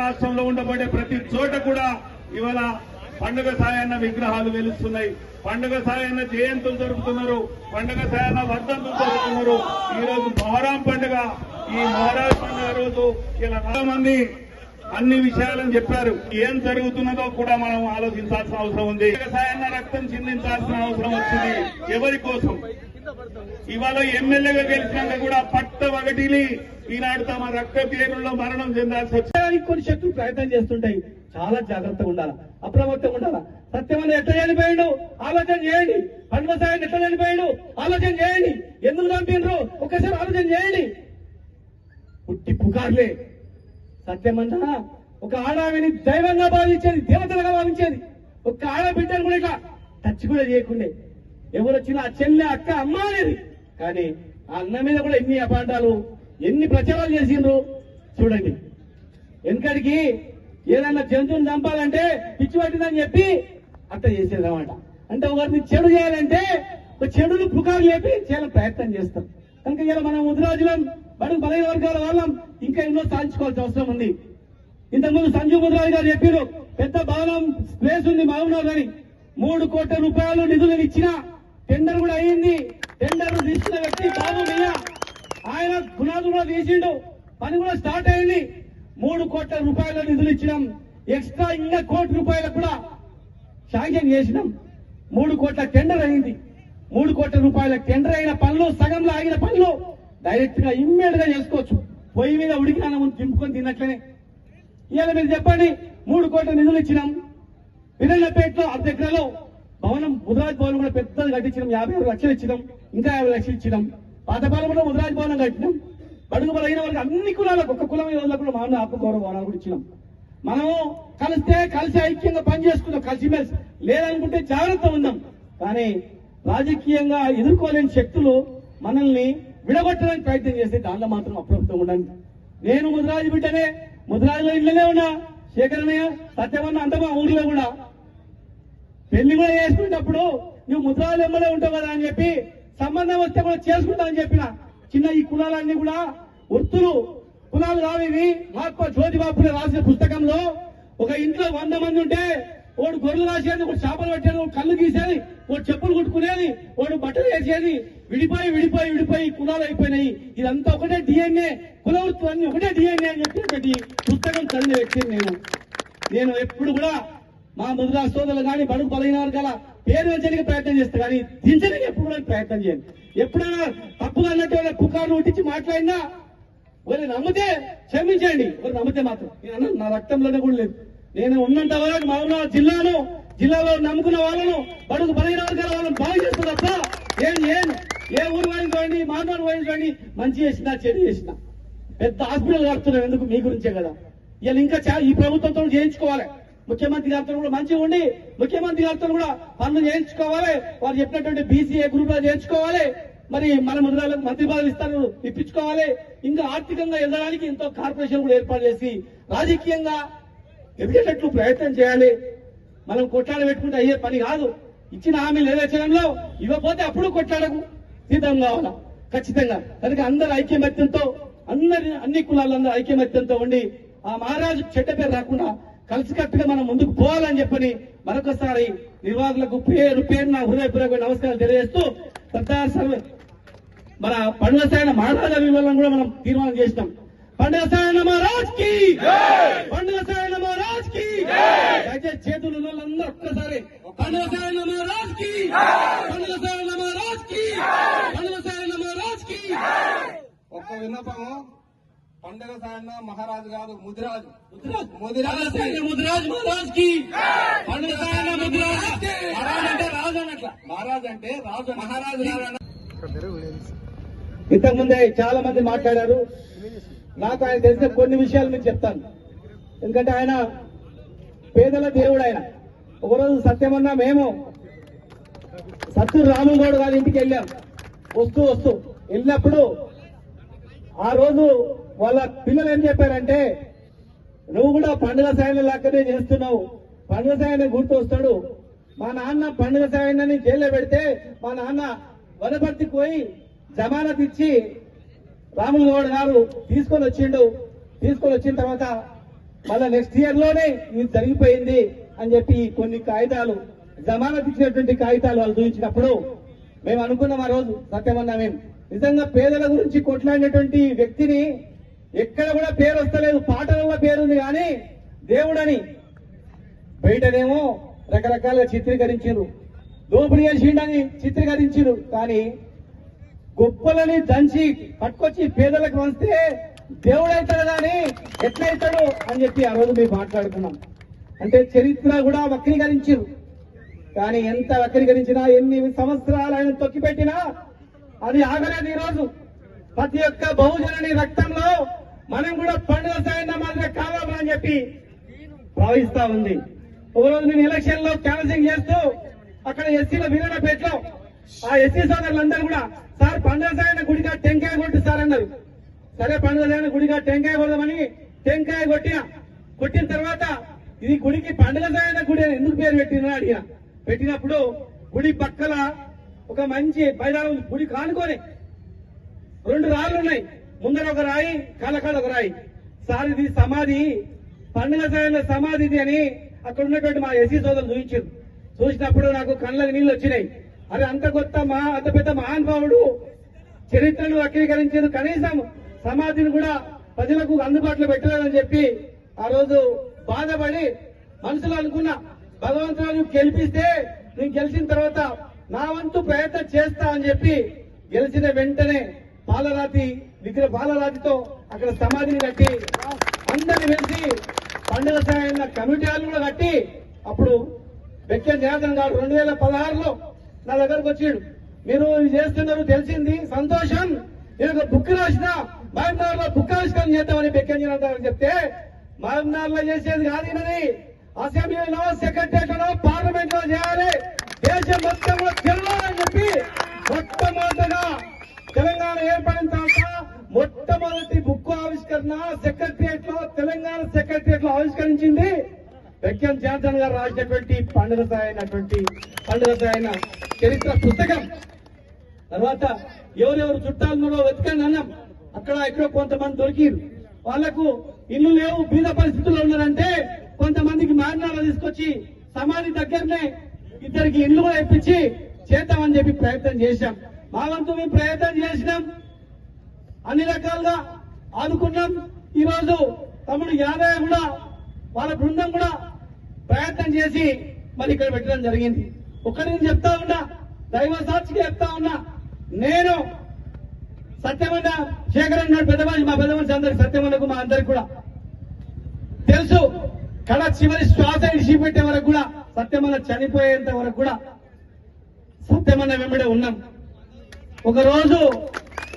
రాష్ట్రంలో ఉండబడే ప్రతి చోట కూడా ఇవాళ పండుగ సాయన్న విగ్రహాలు వెలుస్తున్నాయి. పండుగ సాయన్న జయంతులు జరుపుతున్నారు. పండుగ సాయన్న వర్ధంతులు జరుపుతున్నారు. ఈ రోజు మొహరాం పండుగ. ఈ మొహరాం పండుగ రోజు ఇలా మంది అన్ని విషయాలను చెప్పారు. ఏం జరుగుతున్నదో కూడా మనం ఆలోచించాల్సిన అవసరం ఉంది. పండుగ సాయన్న రక్తం చిందించాల్సిన అవసరం వచ్చింది. ఎవరి కోసం? ఇవాళ ఎమ్మెల్యేగా గెలిచినాక కూడా పట్ట ఒకటిని ఈనాడు తమ రక్త పేరుల్లో మరణం చెందాల్సి వచ్చింది కొన్ని శక్తులు ప్రయత్నం చేస్తుంటాయి. చాలా జాగ్రత్తగా ఉండాలి? అప్రమత్తంగా ఉండాలి? సత్యమని ఎట్లా చనిపోయాడు? ఆలోచన చేయండి. పండుగ సాయం ఎట్లా చనిపోయాడు? ఆలోచన చేయండి. ఎందుకు చంపినరు ఒకసారి ఆలోచన చేయండి. పుట్టి పుకార్లే. సత్యమంతా ఒక ఆడావిని దైవంగా భావించేది దేవతలుగా భావించేది. ఒక ఆడబిడ్డను కూడా ఇట్లా టచ్ కూడా చేయకుండే. ఎవరు వచ్చినా ఆ చెల్లె అక్క అమ్మ అనేది. కానీ ఆ అన్న మీద కూడా ఎన్ని అపాండాలు ఎన్ని ప్రచారాలు చేసిండ్రు? చూడండి. వెనకడికి ఏదైనా జంతువుని చంపాలంటే పిచ్చి పట్టిందని చెప్పి అట్లా చేసేదన్నమాట. అంటే ఒకరిని చెడు చేయాలంటే ఒక చెడును పుకారు లేపి చేయాలని ప్రయత్నం చేస్తాం. కనుక ఇలా మనం ముద్రాజులం బడుగు బలహీన వర్గాల వాళ్ళం ఇంకా ఎన్నో సాధించుకోవాల్సిన అవసరం ఉంది. ఇంతకుముందు సంజు ముద్రాజు గారు చెప్పారు పెద్ద భవనం ప్లేస్ ఉంది మహబూబ్నగర్ అని మూడు కోట్ల రూపాయలు నిధులు ఇచ్చిన టెండర్ కూడా అయింది. టెండర్ తీసుకున్న వ్యక్తి బాబు ఆయన గుణాలు కూడా వేసిండు. పని కూడా స్టార్ట్ అయింది. మూడు కోట్ల రూపాయల నిధులు ఇచ్చినాం. ఎక్స్ట్రా ఇంకా కోటి రూపాయలు కూడా శాంక్షన్ చేసినాం. మూడు కోట్ల టెండర్ అయింది. మూడు కోట్ల రూపాయల టెండర్ అయిన పనులు సగంలో ఆగిన పనులు డైరెక్ట్గా ఇమ్మీడియట్గా చేసుకోవచ్చు. పొయ్యి మీద ఉడికిన ముందు దింపుకొని తిన్నట్లనే. ఇవాళ మీరు చెప్పండి మూడు కోట్ల నిధులు ఇచ్చినాం. విరళ్ళపేటలో అర్ధ ఎకరాలో భవనం ముదిరాజ్ భవనం కూడా పెద్దది కట్టించినాం. యాభై ఆరు లక్షలు ఇచ్చినాం. ఇంకా యాభై లక్షలు ఇచ్చినాం. పాతపాలెంలో ముదిరాజ్ భవనం కట్టినాం. బడుగు బలైన వారికి అన్ని కులాలకు ఒక కులం వాళ్ళకు కూడా అన్న ఆపు గౌరవ భవనాలు కూడా ఇచ్చినాం. మనము కలిస్తే కలిసి ఐక్యంగా పనిచేసుకుందాం కలిసిమెలిసి. లేదనుకుంటే జాగ్రత్త ఉందాం. కానీ రాజకీయంగా ఎదుర్కోలేని శక్తులు మనల్ని విడగొట్టడానికి ప్రయత్నం చేస్తే దాంట్లో మాత్రం అప్రమత్తం ఉండండి. నేను ముదిరాజు బిడ్డనే ముదిరాజులో ఇళ్ళనే ఉన్నా. శేఖరణయ్య సత్యమన్న అంత మా ఊర్లో కూడా. పెళ్ళి కూడా చేసుకునేటప్పుడు నువ్వు ముద్రాలు ఎమ్మడే ఉంటావు కదా అని చెప్పి సంబంధం వస్తే కూడా చేసుకుంటా అని చెప్పిన చిన్న ఈ కులాలన్నీ కూడా వృత్తులు కులాలు రావేవి మహాత్మా జ్యోతిబాపులే రాసిన పుస్తకంలో ఒక ఇంట్లో వంద మంది ఉంటే వాడు గొర్రెలు రాసేది ఒకటి చేపలు పెట్టేది ఒకటి కళ్ళు గీసేది ఒకటి చెప్పులు కుట్టుకునేది వాడు బట్టలు వేసేది. విడిపోయి విడిపోయి విడిపోయి కులాలు అయిపోయినాయి. ఇదంతా ఒకటే డిఎన్ఏ కుల ఒకటే డిఎన్ఏ అని చెప్పి పుస్తకం చదివిన వ్యక్తిని నేను. నేను ఎప్పుడు కూడా మా ముద్రా సోదరులు కానీ బడుగు బలైన వర్గాల పేరు పెంచడానికి ప్రయత్నం చేస్తా కానీ దించడానికి ఎప్పుడు కూడా ప్రయత్నం చేయండి ఎప్పుడైనా తప్పుగా అన్నట్టు ఏమైనా పుకార్లు ఉట్టించి మాట్లాడినా ఒకరు నమ్మితే క్షమించండి ఒకరు నమ్మితే మాత్రం. నేను నా రక్తంలోనే కూడా లేదు. నేను ఉన్నంత వరకు మహబూబాబాద్ జిల్లాను జిల్లాలో నమ్ముకున్న వాళ్ళను బడుగు బలహీన వర్గాల వాళ్ళని బాగు చేస్తున్నా తప్ప ఏం ఏం ఏ ఊరు వాయించుకోండి మానవాడు వాయించుకోండి మంచి చేసినా చెడు చేసినా. పెద్ద హాస్పిటల్ కడుతున్నాం ఎందుకు? మీ గురించే కదా. ఇలా ఇంకా ఈ ప్రభుత్వంతో చేయించుకోవాలి. ముఖ్యమంత్రి గారితో కూడా మంచిగా ఉండి ముఖ్యమంత్రి గారితో కూడా పనులు చేయించుకోవాలి. వారు చెప్పినటువంటి బీసీఏ గ్రూప్లో చేయించుకోవాలి. మరి మన ముద్రాలకు మంత్రి పదవి ఇస్తారు ఇప్పించుకోవాలి. ఇంకా ఆర్థికంగా ఎదగడానికి ఎంతో కార్పొరేషన్ కూడా ఏర్పాటు చేసి రాజకీయంగా ఎదిగేటట్లు ప్రయత్నం చేయాలి. మనం కొట్లాడ పెట్టుకుంటే అయ్యే పని కాదు. ఇచ్చిన హామీ నెరవేర్చడంలో ఇవ్వకపోతే అప్పుడు కొట్లాడకు. సిద్ధం కావాలా? ఖచ్చితంగా. కనుక అందరు ఐక్యమత్యంతో అందరి అన్ని కులాలందరూ ఐక్యమత్యంతో ఉండి ఆ మహారాజు చెడ్డ పేరు రాకుండా కలిసికట్టుగా మనం ముందుకు పోవాలని చెప్పని మరొకసారి నిర్వాహకులకు పేరు పేరు నా హృదయపూర్వక నమస్కారాలు తెలియజేస్తూ సర్దార్ సర్వ మన పండుగ సాయన మహారాజా విలువలను కూడా మనం తీర్మానం చేసినాం. పండుగ సాయన మహారాజ్కి! పండుగ సాయన మహారాజ్కి! దయచేసి చేతులు ఉన్న వాళ్ళందరూ ఒక్కసారి. పండుగ సాయన మహారాజ్కి! పండుగ సాయన మహారాజ్కి! పండుగ సాయన మహారాజ్కి! ఒక్క విన్నపము. పండుగ సాయన్న మహారాజు కాదు ముదిరాజు. ముదిరాజ్. ముదిరాజు. సాయన మహారాజ్కి పండుగ సాయన ముదిరాజ్. మహారాజ్ అంటే రాజు మహారాజు అంటే రాజు మహారాజు కాదన్న ఇంతకుముందే చాలా మంది మాట్లాడారు. నాకు ఆయన తెలిసిన కొన్ని విషయాలు మీకు చెప్తాను. ఎందుకంటే ఆయన పేదల దేవుడు ఆయన. ఒకరోజు సత్యమన్నా మేము సత్తూరు రామగౌడ్ గారి ఇంటికి వెళ్ళాం. వస్తూ వస్తూ వెళ్ళినప్పుడు ఆ రోజు వాళ్ళ పిల్లలు ఏం చెప్పారంటే నువ్వు కూడా పండుగ సాయన లెక్కనే చేస్తున్నావు. పండుగ సాయన గుర్తు వస్తాడు మా నాన్న పండుగ సాయనని జైల్లో పెడితే మా నాన్న వనపర్తికి పోయి జమానత్ ఇచ్చి రాములు గౌడ్ గారు తీసుకొని వచ్చిండు. తీసుకొని వచ్చిన తర్వాత మళ్ళా నెక్స్ట్ ఇయర్లోనే ఇది జరిగిపోయింది అని చెప్పి కొన్ని కాగితాలు జమానత్ ఇచ్చినటువంటి కాగితాలు వాళ్ళు చూపించినప్పుడు మేము అనుకున్నాం ఆ రోజు సత్యమన్నా మేము. నిజంగా పేదల గురించి కొట్లాడినటువంటి వ్యక్తిని ఎక్కడ కూడా పేరు వస్తలేదు. పాటలలో పేరుంది కానీ దేవుడని బయటనేమో రకరకాలుగా చిత్రీకరించారు. దోపిడీ చేసిండని చిత్రీకరించారు. కానీ గొప్పలని దంచి పట్టుకొచ్చి పేదలకు వంచితే దేవుడైతాడు కానీ ఎట్లయితాడు అని చెప్పి ఆ రోజు మేము మాట్లాడుకున్నాం. అంటే చరిత్ర కూడా వక్రీకరించారు. కానీ ఎంత వక్రీకరించినా ఎన్ని సంవత్సరాలు ఆయన తొక్కిపెట్టినా అది ఆగలేదు ఈ రోజు ప్రతి ఒక్క బహుజనుని రక్తంలో మనం కూడా పండుగ సాయన్న మాదిరి కావాలని చెప్పి భావిస్తా ఉంది. ఒక రోజు నేను ఎలక్షన్లో క్యాన్సింగ్ చేస్తూ అక్కడ ఎస్సీల వీరనపేటలో ఆ ఎస్సీ సోదరులందరూ కూడా సార్ పండుగ సాయన గుడిగా టెంకాయ కొట్టు సార్ అన్నారు. సరే పండుగ సాయన గుడిగా టెంకాయ కొడదామని టెంకాయ కొట్టిన. కొట్టిన తర్వాత ఇది గుడికి పండుగ సాయన గుడి అని ఎందుకు పేరు పెట్టినా అడిగిన. పెట్టినప్పుడు గుడి పక్కల ఒక మంచి బయట గుడి కానుకొని రెండు రాళ్ళు ఉన్నాయి. ముందర ఒక రాయి కాలకాడ ఒక రాయి. సార్ ఇది సమాధి పండుగ సాయంలో సమాధి ఇది అని అక్కడ ఉన్నటువంటి మా ఎస్సీ సోదరులు చూపించారు. చూసినప్పుడు నాకు కళ్ళకి నీళ్ళు వచ్చినాయి. అరే అంత కొత్త మా అంత పెద్ద మహానుభావుడు చరిత్రను వక్రీకరించారు కనీసం సమాధిని కూడా ప్రజలకు అందుబాటులో పెట్టలేదని చెప్పి ఆ రోజు బాధపడి మనసులో అనుకున్నా భగవంతుడు గెలిపిస్తే నేను గెలిచిన తర్వాత నా వంతు ప్రయత్నం చేస్తా అని చెప్పి గెలిచిన వెంటనే పాలరాతి విగ్రహ పాలరాతితో అక్కడ సమాధిని కట్టి అందరిని వెలిసి పండుగ సాయన్న కమిటీ వాళ్ళు కూడా కట్టి అప్పుడు బెక్కన్ జనార్దన్ గారు రెండు వేల పదహారులో నా దగ్గరకు వచ్చాడు. మీరు చేస్తున్నారు తెలిసింది సంతోషం. నేను ఒక బుక్ రాసిన మహబూబ్నగర్లో బుక్ ఆవిష్కరణ చేద్దామని బెక్కన్ జనార్దన్ గారు చెప్తే మహబూబ్నగర్లో చేసేది కాదు ఈయనని అసెంబ్లీలో సెక్రటరియట్ పార్లమెంట్లో చేయాలి. దేశం మొత్తంలో తిరగాలని చెప్పి మొట్టమొదటగా తెలంగాణ ఏర్పడిన తర్వాత మొట్టమొదటి బుక్ ఆవిష్కరణ సెక్రటరియట్లో తెలంగాణ సెక్రటరియట్లో ఆవిష్కరించింది వెక్యం జాన్సన్ గారు రాసినటువంటి పండుగ సాయనటువంటి పండుగ సాయన చరిత్ర పుస్తకం. తర్వాత ఎవరెవరు చుట్టాలు చుట్టాలున్నారో వెతకండి అన్నాం. అక్కడ ఇక్కడ కొంతమంది దొరికిరు. వాళ్ళకు ఇల్లు లేవు బీద పరిస్థితుల్లో ఉన్నారంటే కొంతమందికి మారణాలు తీసుకొచ్చి సమాధి దగ్గరనే ఇద్దరికి ఇల్లు కూడా ఇప్పించి చేద్దామని చెప్పి ప్రయత్నం చేశాం. మా వంతు మేము ప్రయత్నం చేసినాం. అన్ని రకాలుగా ఆదుకున్నాం. ఈ రోజు తమ్ముడు యాదయ్య కూడా వాళ్ళ బృందం కూడా ప్రయత్నం చేసి మరి ఇక్కడ పెట్టడం జరిగింది. ఒకటి నేను చెప్తా ఉన్నా దైవ సాక్షికి చెప్తా ఉన్నా నేను సత్యమన్న శేఖర్ అన్నాడు పెద్ద మనిషి మా పెద్ద మనిషి అందరికి సత్యమన్నకు మా అందరికి కూడా. తెలుసు కడ చివరి శ్వాస ఇడిచిపెట్టే వరకు కూడా సత్యమన్న చనిపోయేంత వరకు కూడా సత్యమన్న వెంబడే ఉన్నాం. ఒక రోజు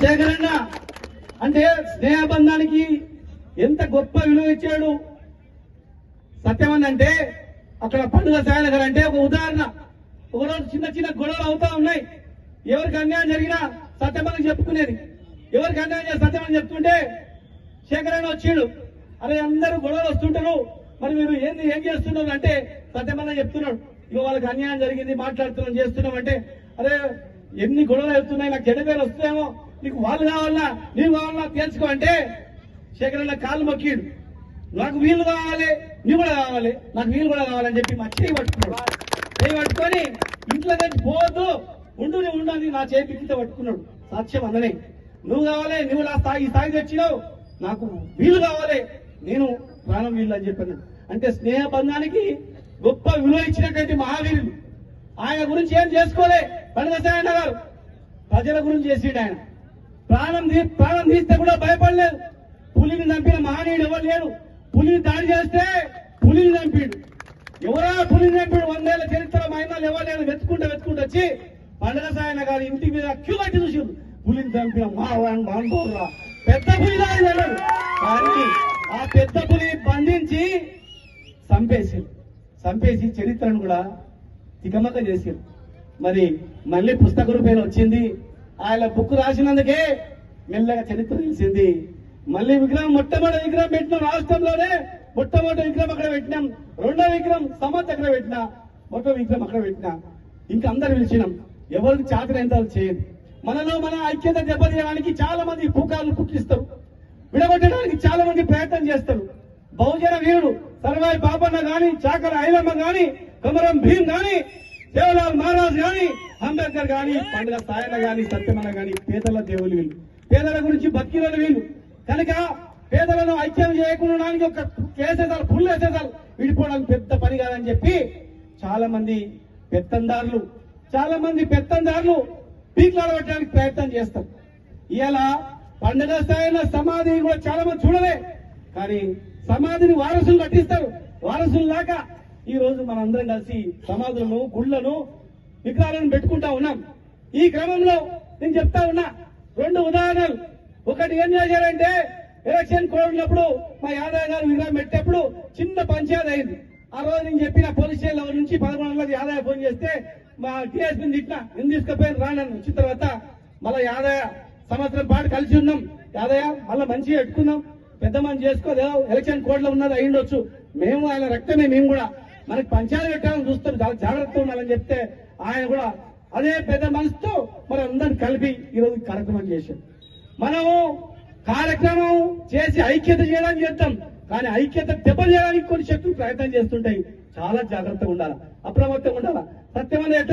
శేఖరన్న అంటే స్నేహబంధానికి ఎంత గొప్ప విలువ ఇచ్చాడు? సత్యమన్న అంటే అక్కడ పండుగ సాయన అంటే ఒక ఉదాహరణ. ఒక రోజు చిన్న చిన్న గొడవలు అవుతా ఉన్నాయి. ఎవరికి అన్యాయం జరిగినా సత్యమని చెప్పుకునేది. ఎవరికి అన్యాయం సత్యమని చెప్తుంటే శేఖరన్న వచ్చాడు. అరే అందరూ గొడవలు వస్తుంటారు. మరి మీరు ఏంది ఏం చేస్తున్నారు అంటే సత్యమన్న చెప్తున్నాడు. ఇక వాళ్ళకి అన్యాయం జరిగింది మాట్లాడుతున్నాం చేస్తున్నాం అంటే అరే ఎన్ని గొడవలు అవుతున్నాయి నాకు చెడ్డ పేరు వస్తాయేమో నీకు వాళ్ళు కావాలా నీవు కావాలా తెలుసుకో అంటే శేఖరన్న కాళ్ళు మొక్కిడు. నాకు వీలు కావాలి నువ్వు కూడా కావాలి నాకు వీలు కూడా కావాలని చెప్పి మా చేయి పట్టుకున్నాడు. చేయి పట్టుకొని ఇంట్లో నుంచి పోవద్దు ఉండు ఉండు అని నా చేతి ఇంట్లో పట్టుకున్నాడు. సాక్ష్యం అన్ననే నువ్వు కావాలి నువ్వు నా స్థాయి స్థాయి తెచ్చినావు నాకు వీలు కావాలి నేను ప్రాణం వీలు అని చెప్పాను. అంటే స్నేహ బంధానికి గొప్ప విలువ ఇచ్చినటువంటి మహావీరులు ఆయన గురించి ఏం చేసుకోలే? పండుగ గారు. ప్రజల గురించి చేసిండు ఆయన. ప్రాణం ప్రాణం తీస్తే కూడా భయపడలేదు. పులిని చంపిన మహనీయుడు ఎవరు లేడు? పులిని దాడి చేస్తే పులిని చంపిడు. ఎవరా పులిని చంపిడు? వందేళ్ళ చరిత్ర మహిళలు ఎవరు లేరు? వెతుకుంటే వెతుకుంటూ వచ్చి పండగసాయన గారి ఇంటి మీద క్యూ కట్టి చూసి పులిని చంపిన మా మానవురా పెద్ద పులి దాడి కానీ ఆ పెద్ద పులి బంధించి చంపేసి చంపేసి చరిత్రను కూడా తికమక చేసారు మరి మళ్ళీ పుస్తక రూపేణ వచ్చింది. ఆయన బుక్ రాసినందుకే మెల్లగా చరిత్ర తెలిసింది. మళ్ళీ విగ్రహం మొట్టమొదటి విగ్రహం పెట్టినాం రాష్ట్రంలోనే మొట్టమొదటి విగ్రహం అక్కడ పెట్టినాం. రెండో విగ్రహం సమత్ అక్కడ పెట్టినా మొదటి విగ్రహం అక్కడ పెట్టినా. ఇంకా అందరు పిలిచినాం. ఎవరికి చాకరైనంత చేయదు మనలో మన ఐక్యత దెబ్బతీయడానికి చాలా మంది పుకార్లు పుట్టిస్తారు. విడగొట్టడానికి చాలా మంది ప్రయత్నం చేస్తారు. బహుజన వీరుడు సర్వాయి పాపన్న గాని చాకర ఐలమ్మ గాని కొమరం భీం గాని దేవలాల్ మహారాజ్ గాని అంబేద్కర్ గాని పండుగ సాయన గాని సత్యమన గాని పేదల దేవులు వీళ్ళు. పేదల గురించి బతికిన వీళ్ళు. కనుక పేదలను ఐక్యం చేయకుండా ఒక కేసేసాలు ఫుల్ వేసేసాలు విడిపోవడానికి పెద్ద పని కాదని చెప్పి చాలా మంది పెత్తందారులు చాలా మంది పెత్తందారులు పీకులాడబెట్టడానికి ప్రయత్నం చేస్తారు. ఇలా పండుగ స్థాయిన సమాధి కూడా చాలా మంది చూడలే. కానీ సమాధిని వారసులు కట్టిస్తారు. వారసులు లాగా ఈ రోజు మనందరం కలిసి సమాధులను గుళ్ళను విగ్రహాలను పెట్టుకుంటా ఉన్నాం. ఈ క్రమంలో నేను చెప్తా ఉన్నా రెండు ఉదాహరణలు. ఒకటి ఏం చేశారంటే ఎలక్షన్ కోడ్ ఉన్నప్పుడు మా యాదవ్ గారు విగ్రహం పెట్టేప్పుడు చిన్న పంచాయతీ అయింది. ఆ రోజు నేను చెప్పిన పోలీస్ స్టేషన్ నుంచి పదకొండు గంటలకు యాదవ్ ఫోన్ చేస్తే మా టీఎస్పీ తిట్టిన ఎందుకు తీసుకుపోయిన రానని వచ్చిన తర్వాత మళ్ళీ యాదయ్య సంవత్సరం పాటు కలిసి ఉన్నాం. యాదయ్య మళ్ళీ మంచిగా పెట్టుకుందాం పెద్ద మంది చేసుకోలేదు ఎలక్షన్ కోడ్లో ఉన్నది అయ్యుండొచ్చు మేము ఆయన రక్తమే మేము కూడా. మనకి పంచాలు పెట్టాలని చూస్తారు చాలా జాగ్రత్తగా ఉండాలని చెప్తే ఆయన కూడా అదే పెద్ద మనసుతో మరి అందరిని కలిపి ఈరోజు కార్యక్రమం చేశాం మనము కార్యక్రమం చేసి ఐక్యత చేయడానికి చేద్దాం కానీ ఐక్యత దెబ్బలు చేయడానికి కొన్ని శక్తులు ప్రయత్నం చేస్తుంటాయి. చాలా జాగ్రత్తగా ఉండాలి. అప్రమత్తంగా ఉండాలి. సత్యమైన